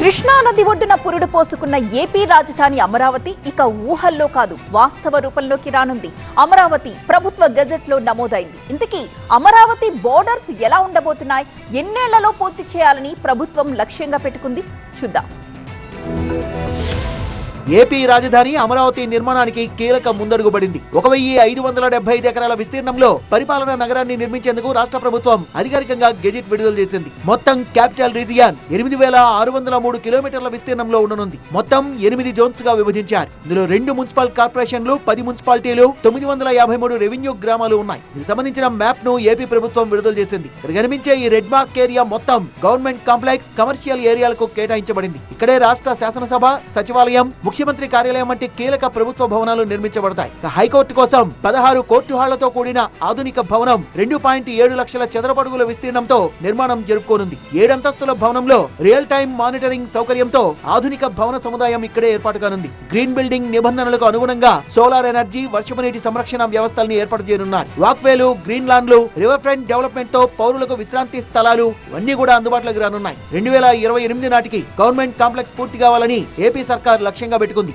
కృష్ణా నది ఒడ్డున పురుడు పోసుకున్న ఏపీ రాజధాని అమరావతి ఇక ఊహల్లో కాదు వాస్తవ రూపంలోకి రానుంది. అమరావతి ప్రభుత్వ గెజెట్లో నమోదైంది. ఇంతకీ అమరావతి బోర్డర్స్ ఎలా ఉండబోతున్నాయి? ఎన్నేళ్ళలో పూర్తి చేయాలని ప్రభుత్వం లక్ష్యంగా పెట్టుకుంది? చూద్దాం. ఏపీ రాజధాని అమరావతి నిర్మాణానికి కీలక ముందడుగుబడింది. ఒక వెయ్యి ఐదు వందల డెబ్బై ఐదు ఎకరాల విస్తీర్ణంలో పరిపాలనా నగరాన్ని నిర్మించేందుకు రాష్ట్ర ప్రభుత్వం అధికారికంగా గెజిట్ విడుదల చేసింది. మొత్తం క్యాపిటల్ రీజియన్ ఎనిమిది వేల ఆరు వందల మూడు కిలోమీటర్ల విస్తీర్ణంలో ఉండనుంది. మొత్తం ఎనిమిది జోన్స్గా విభజించారు. ఇందులో రెండు మున్సిపల్ కార్పొరేషన్లు పది మున్సిపాలిటీలు తొమ్మిది వందల యాభై మూడు రెవెన్యూ గ్రామాలు ఉన్నాయి. దీనికి సంబంధించిన మ్యాప్ను ఏపీ ప్రభుత్వం విడుదల చేసింది. ఇక్కడ కనిపించే ఈ రెడ్ మార్క్ ఏరియా మొత్తం గవర్నమెంట్ కాంప్లెక్స్ కమర్షియల్ ఏరియాలకు కేటాయించబడింది. ఇక్కడే రాష్ట్ర శాసనసభ సచివాలయం ముఖ్యమంత్రి కార్యాలయం వంటి కీలక ప్రభుత్వ భవనాలు నిర్మించబడతాయి. హైకోర్టు కోసం పదహారు కోర్టు హాళ్ళతో కూడిన ఆధునిక భవనం రెండు పాయింట్ ఏడు లక్షల చదరపడుగుల విస్తీర్ణంతో నిర్మాణం జరుపుకోనుంది. ఏడంతస్తుల భవనంలో రియల్ టైం మానిటరింగ్ సౌకర్యంతో ఆధునిక భవన సముదాయం ఇక్కడే ఏర్పాటు కానుంది. గ్రీన్ బిల్డింగ్ నిబంధనలకు అనుగుణంగా సోలార్ ఎనర్జీ వర్షపు నీటి సంరక్షణ వ్యవస్థల్ని ఏర్పాటు చేయనున్నారు. వాక్వేలు గ్రీన్ లాండ్లు రివర్ ఫ్రంట్ డెవలప్మెంట్తో పౌరులకు విశ్రాంతి స్థలాలు అన్ని కూడా అందుబాటులోకి రానున్నాయి. రెండు వేల ఇరవై ఎనిమిది నాటికి గవర్నమెంట్ కాంప్లెక్స్ పూర్తి కావాలని ఏపీ సర్కార్ లక్ష్యంగా పెట్టుకుంది.